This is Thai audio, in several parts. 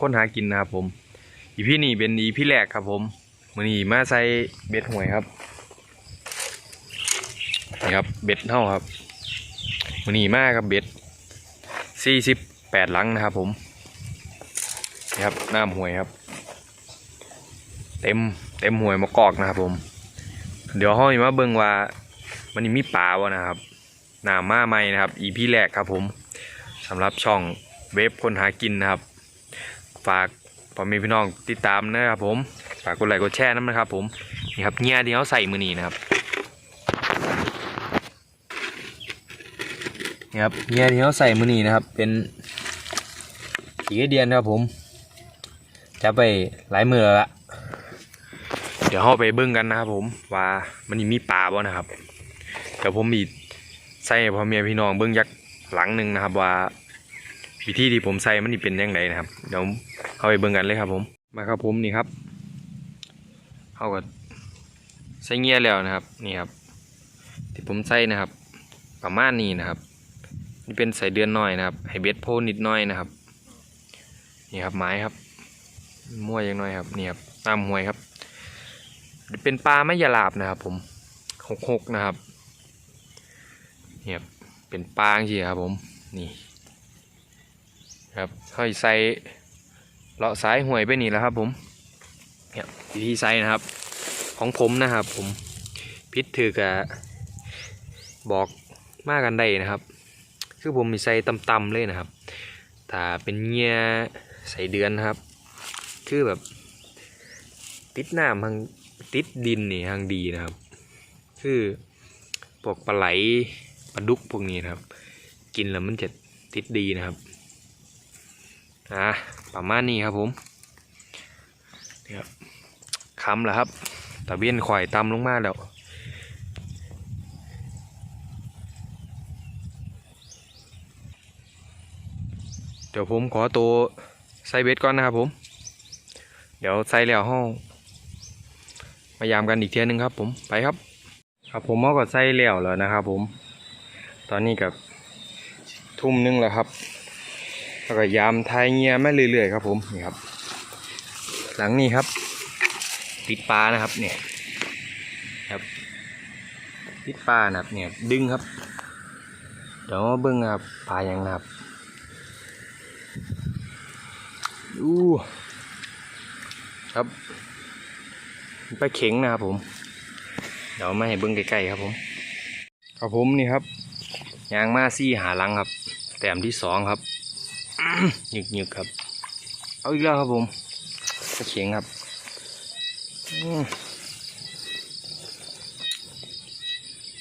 ค้นหากินนะครับผม อีพี่นี่เป็นอีพี่แรกครับผมมือนี้มาใส่เบ็ดหวยครับนี่ครับเบ็ดเท่าครับมือนี้มาครับเบ็ดสี่สิบแปดลังนะครับผมนี่ครับน้ำหวยครับ เต็มเต็มหวยมะกอกนะครับผม เดี๋ยวห้อยมาเบิ่งว่ามันนี่มีปลาวะนะครับน้ำมาใหม่นะครับ อีพี่แรกครับผมสำหรับช่องเว็บคนหากินนะครับ ฝากพอม่พี่น้องติดตามนะครับผม ฝากกดไลค์กดแชร์น้ำนะครับผม นี่ครับเงี้ยที่เขาใส่มือนีนะครับ นี่ครับเงี้ยที่เขาใส่มือนีนะครับ เป็นสีเดียนครับผม จะไปหลายมือแล้วละเดี๋ยวเราไปเบิ้งกันนะครับผม ว่ามันมีปลาบ่นะครับ เดี๋ยวผมมีใส่พ่อแม่พี่น้องเบิ้งยักษ์หลังหนึ่งนะครับว่า วิธีที่ผมใส่มันนี่เป็นยังไงนะครับ เดี๋ยวเข้าไปเบิ่งกันเลยครับ ผม มาครับผมนี่ครับเข้ากับใส่เงี้ยแล้วนะครับนี่ครับ ที่ผมใส่นะครับ ประมาณนี้นะครับ นี่เป็นใส่เดือนน้อยนะครับให้เบ็ดโพนิดน้อยนะครับ นี่ครับไม้ครับมั่วยังน้อยครับนี่ครับตามหวยครับเป็นปลาไม่ยาลาบนะครับ ผมหกหกนะครับนี่ครับเป็นปลาจริงครับผมนี่ ครับค่อยใส่เลาะสายห่วยไปนี่แล้วครับ ผมเนี่ยวิธีใส่นะครับ ของผมนะครับ ผมพิษถือกะบอกมากกันได้นะครับ คือผมมีใส่ตำๆเลยนะครับถ้าเป็นเงี้ยใส่เดือนครับ คือแบบ ติดน้ำทางติดดินนี่ทางดีนะครับ คือพวกปลาไหลปลาดุกพวกนี้นะครับ กินแล้วมันจะติดดีนะครับ อะประมาณนี้ครับผมนี่ครับคำแล้วครับตะเบียนข่อยตำลงมาแล้วเดี๋ยวผมขอตัวใส่เบ็ดก่อนนะครับผม เดี๋ยวใส่แล้วห้องมายามกันอีกเทียหนึงครับ ผมไปครับ ครับผมเอาก็ใส่แล้วแล้วนะครับ ผม ตอนนี้กับทุ่มหนึงแล้วครับ แล้วก็ยามทายเงียไมาเรื่อยๆครับผมนี่ครับ หลังนี้ครับติดปลานะครับเนี่ยครับติดปลานะครับเนี่ยดึงครับเดี๋ยวเบิ้งครับปลายังนะครับอู้ครับปลาเข็งนะครับผม เดี๋ยวมาให้เบิ้งใกล้ๆครับผมครับผมนี่ครับยางมาซี่หาหลังครับแต้มที่สองครับ หยึกหยึกๆครับ เอาอีกแล้วครับผมกระเขียงครับอืม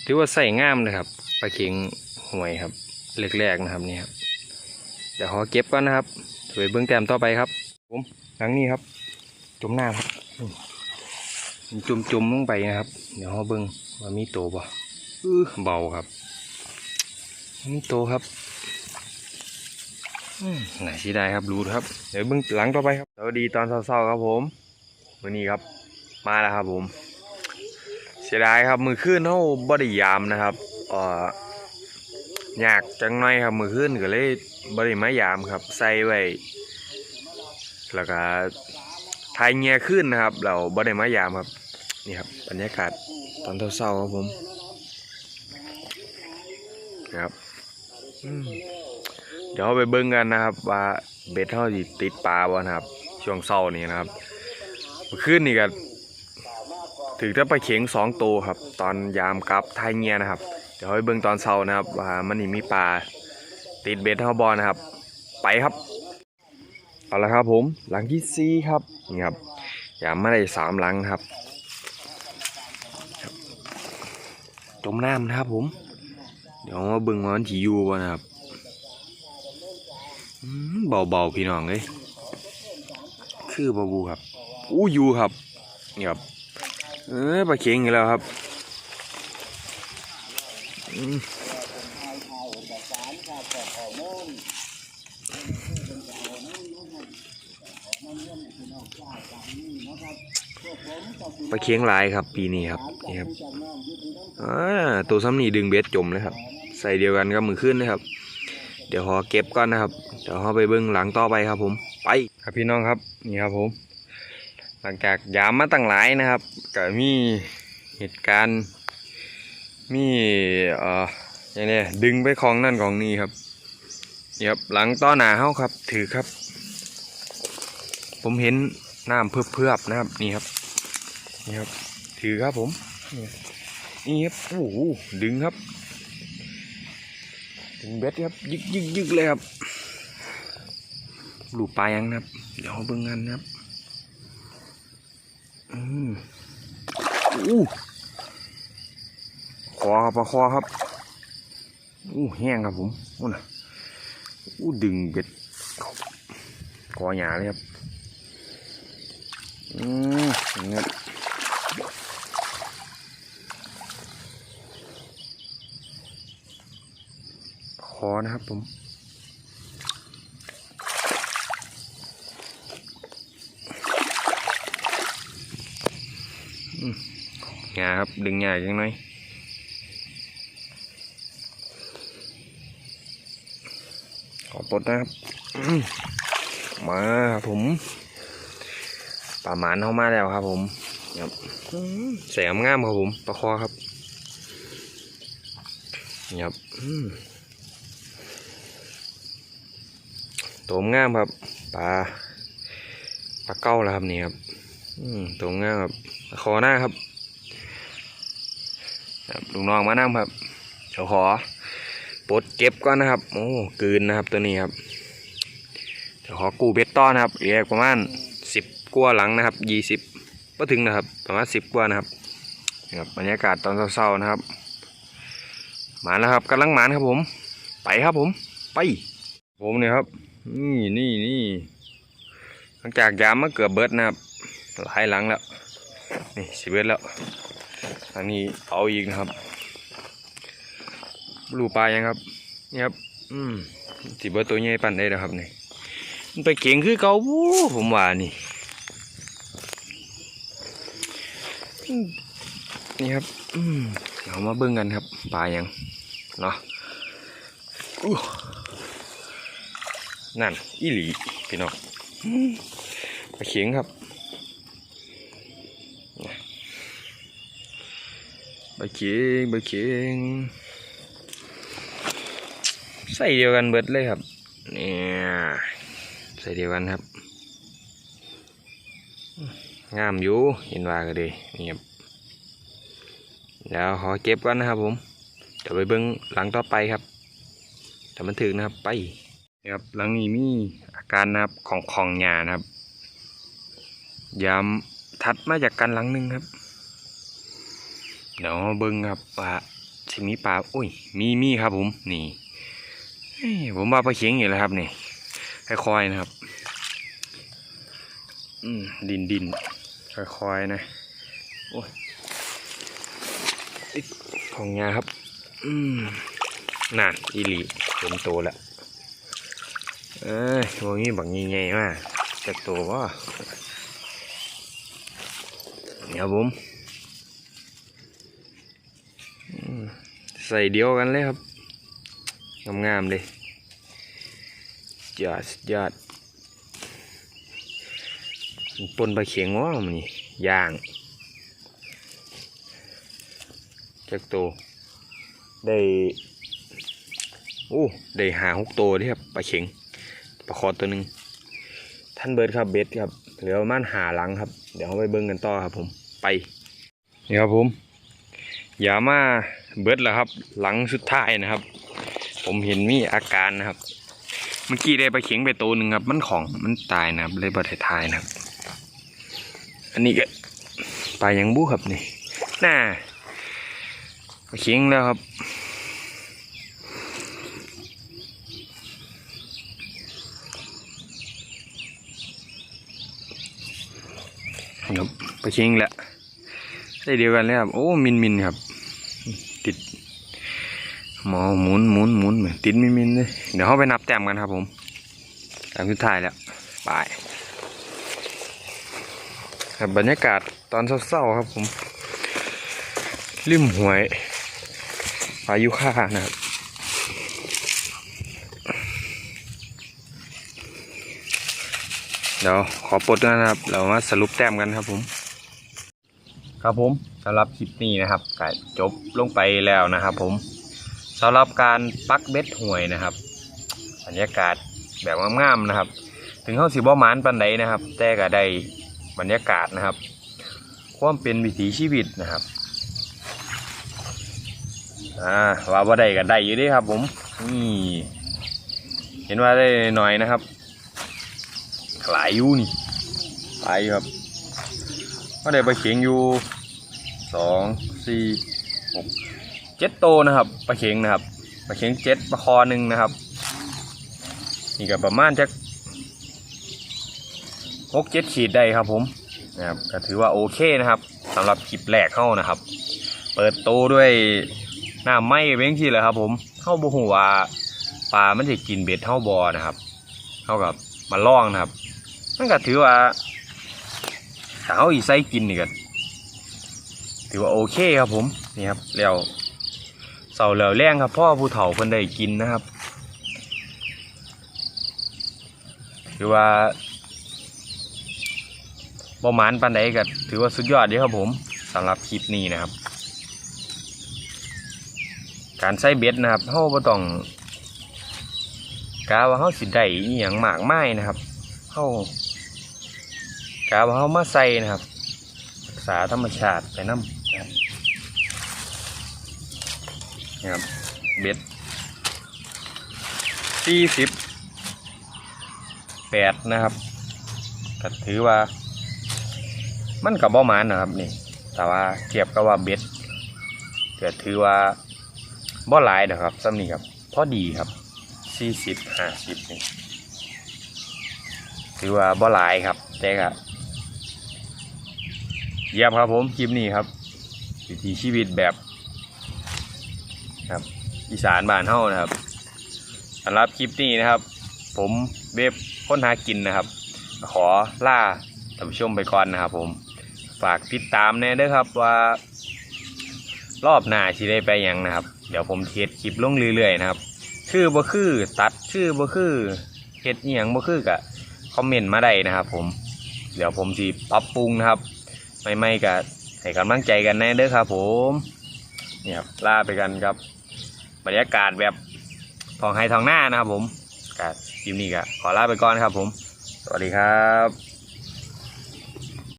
ถือว่าใส่งามเลยครับปลาเขียงห่วยครับแรกๆนะครับนี่ครับเดี๋ยวขอเก็บก่อนนะครับไปเบิ้งแต้มต่อไปครับ ผมหลังนี้ครับจุ่มหน้าครับอืมจุ่มจุ่มๆลงไปนะครับ เดี๋ยวขอเบิ้งว่ามีโตบ่อื้อเบาครับมีโตครับอืม ไหนสิได้ครับรู้ครับ เดี๋ยวเบื้องหลังต่อไปครับสวัสดีตอนเช้าๆครับผมวันนี้ครับ มาแล้วครับผม เสียดายครับมือขึ้นเท่าบไดิยามนะครับเอ่อยากจังหน่อยครับมือขึ้นก็เลยบไดิมายามครับ ใส่ไว้แล้วก็ทายเงียขึ้นนะครับ เราบไดิมายามครับนี่ครับบรรยากาศตอนเช้าๆครับผมนะครับ อืม เดี๋ยวเราไปเบิ้งกันนะครับ ว่าเบ็ดเท่าสิติดปลาบ่นะครับ ช่วงเศร้านี่นะครับเมื่อคืนนี่ก็ถึงจะไปเข็งสองตัวครับ ตอนยามกลับไทายเงียนะครับ เดี๋ยวเราไปเบิ้งตอนเศร้านะครับว่ามันนี่มีปลาติดเบ็ดเท่าบอลนะครับ ไปครับเอาละครับผมหลังที่สี่ครับนี่ครับยามไมาได้สามหลังครับครับจมน้ำนะครับผม เดี๋ยวมาเบิ้งว่ามันถีอยู่บ่นะครับ เบาๆพี่น้องเลยคือบาบูครับ อู้ยูครับนี่ครับเออปลาเค็งอีกแล้วครับปลาเค็งหลายครับ ปีนี้ครับนี่ครับอ่าตัวซ้ำนี่ดึงเบสจมเลยครับ ใส่เดียวกันกับมือขึ้นเลยครับ เดี๋ยวขอเก็บก่อนนะครับ เดี๋ยวเราไปเบิ้งหลังต่อไปครับ ผม ไปครับพี่น้องครับ นี่ครับผม หลังจากยามมาตั้งหลายนะครับก็มีเหตุการณ์มีเอ่ออย่างนี้ดึงไปของนั่นของนี่ครับนี่ครับหลังต้อหนาเฮาครับ ถือครับ ผมเห็นน้ำเพื่อบๆนะครับนี่ครับนี่ครับ ถือครับผมนี่นี่ครับโอ้โหดึงครับึงเบ็ดครับ ยึกยึกยึกเลยครับหลูปลายังนะครับ เดี๋ยวเบิ่งกันนะครับ อืมอู้คอครับปลาคอครับ อู้แห้งครับผมอู้น่ะอู้ดึงเบ็ดคอหยาเลยครับ อืมเงี้ย อนะครับผมหยาครับ ดึงหยาจังหน่อยขอปลดนะครับ มาครับผมปลาหมานเข้ามาแล้วครับผมครับแสมงามครับผมปลาคอครับครับอื้อ ตัวงามครับปลาปลาเก้าแล้วครับนี่ครับอืมตัวงามครับคอหน้าครับลุงน้องมานั่งครับเดี๋ยวขอปลดเก็บก่อนนะครับ โอ้กืนนะครับตัวนี้ครับเดี๋ยวขอกู้เบ็ดต้อนนะครับเหลือประมาณสิบกัวหลังนะครับยี่สิบก็ถึงนะครับประมาณสิบกัวนะครับครับบรรยากาศตอนเช้าๆนะครับมาแล้วครับกำลังหมานครับผม ไปครับผม ไป ผมเนี่ยครับ นี่นี่นี่หลังจากยามมาเกือบเบิดนะครับ หลายหลังแล้ว นี่สิเบิดแล้วอันนี้เอาอีกนะครับรูปลายังครับนี่ครับ อืมสิเบอร์ตัวใหญ่ปั่นได้แล้วครับนี่มันไปเก่งคือเก่าบู๊ผมว่านี่ นี่ครับ อืมเอามาเบิ่งกันครับปลายังเนาะ นั่นอีหลีพี่น้องอืมปลาเข็งครับใบเขียงใบเขียงใส่เดียวกันเบิดเลยครับเนี่ยใส่เดียวกันครับ งามอยู่เห็นว่าก็ดีนี่ครับแล้วขอเก็บก่อนนะครับผมเดี๋ยวไปเบิ้งหลังต่อไปครับแต่มันถึงนะครับไป ครับหลังนี้มีอาการนะครับของของหยานะครับยามทัดมาจากกันหลังหนึงครับ เดี๋ยวเบิ้งครับว่าสิมีปลาอุ้ยมีมีครับผมนี่ผมว่าปลาเข็งอยู่แล้วครับนี่ค่อยๆนะครับอืมดินดินค่อยๆนะโอ้ยของยาครับ อืมนั่นอีหลีเต็มโตแล้ว เอ้ยพวกนี้บักใหญ่ๆมากจะโตว่าเนี่ยผมใส่เดียวกันเลยครับ งามๆเลยยอดสุดยอดปนปลาเขียงว่ามันนี่ย่างจักโตวได้โอ้ได้หาหกตัวเด้ครับปลาเข็ง ปลาคอตัวหนึ่งท่านเบิร์ดครับเบ็ดครับเหลือประมาณหาหลังครับ เดี๋ยวเราไปเบิ้งกันต่อครับ ผมไปนี่ครับผมอย่ามาเบิร์ดแล้วครับ หลังสุดท้ายนะครับ ผมเห็นมีอาการนะครับ เมื่อกี้ได้ไปเข็งไปตัวหนึ่งครับ มันของมันตายนะครับเลยบไดทายนะครับ อันนี้ก็ปลายังบู้ครับนี่น่าเข็งแล้วครับ ครับไปเข็งแหล้วได้เดียวกันเลยครับ โอ้ มินมินครับ ติดหมอหมุนหมุนหมุนเหมือนติดมินมินเลยเดี๋ยวเขาไปนับแต้มกันครับผมแต้มสุดท้ายแล้วบายครับบรรยากาศตอนเศร้าๆครับผมริมหวยพายุค่านะครับ เดี๋ยวขอปลดด้วยนะครับ เรามาสรุปแต้มกันครับผม ครับผมสำหรับคลิปนี้นะครับก็จบลงไปแล้วนะครับ ผมสำหรับการปักเบ็ดหวยนะครับบรรยากาศแบบงามๆนะครับ ถึงเข้าสิบ่มานปันใดนะครับ แต่ก็ได้บรรยากาศนะครับ ความเป็นวิถีชีวิตนะครับอ่าว่าบ่ได้ก็ได้อยู่ดีครับ ผมนี่เห็นว่าได้หน่อยนะครับ หลายอยู่นี่หลายครับก็ได้ปลาเข็งอยู่สองสี่หกเจ็ดโตนะครับปลาเข็งนะครับปลาเข็งเจ็ดปลาคอหนึ่งนะครับนี่ก็ประมาณจะหกเจ็ดขีดได้ครับผมนะครับก็ถือว่าโอเคนะครับสำหรับคลิปแรกเข้านะครับ เปิดโตด้วยหน้าไม้เว้งที่เลยครับผมเข้าบุหัวปลามันจะกินเบ็ดเท่าบอนะครับ เท่ากับมาล่องนะครับ นั่นก็ถือว่าถ้าเขาอีไซกินนี่ก็ถือว่าโอเคครับผมนี่ครับแล้วเสาเหล่าแรงครับพ่อผู้เฒ่าเพิ่นได้กินนะครับถือว่าบ่หมานปานใดก็ถือว่าสุดยอดดีครับผมสำหรับคลิปนี้นะครับ การใส่เบ็ดนะครับเฮาบ่ต้องกาว่าเฮาสิได้อีหยังมากไมายนะครับเฮา กาบเขามาใส่นะครับรักษาธรรมชาติไปน้ำนะครับเบ็ดสี่สิบแปดนะครับก็ถือว่า มันกับบ่หมานนะครับนี่ แต่ว่าเทียบกับว่าเบ็ดก็ถือว่าบ่หลายนะครับซ้ำนี่ครับพอดีครับสี่สิบห้าสิบนี่ถือว่าบ่หลายครับแต่ก็ เยี่ยมครับผมคลิปนี้ครับวิถีชีวิตแบบครับอีสานบ้านเฮานะครับสำหรับคลิปนี้นะครับ ผมเบบค้นหากินนะครับ ขอล่าท่านผู้ชมไปก่อนนะครับ ผมฝากติดตามแน่เด้อครับว่ารอบหน้าที่ได้ไปยังนะครับ เดี๋ยวผมเทสคลิปลงเรื่อยๆนะครับคือบ่คือตัดคือบ่คือเฮ็ดอหยังบ่คือกะคอมเมนต์มาได้นะครับ ผม เดี๋ยวผมสิปรับปรุงนะครับ ไม่ไม่ๆก็ให้กำลังใจกันแน่เด้อครับผมนี่ครับลาไปกันครับบรรยากาศแบบทองไฮทองหน้านะครับผมกับคลิปนี้ก็ขอลาไปก่อนครับผม สวัสดีครับ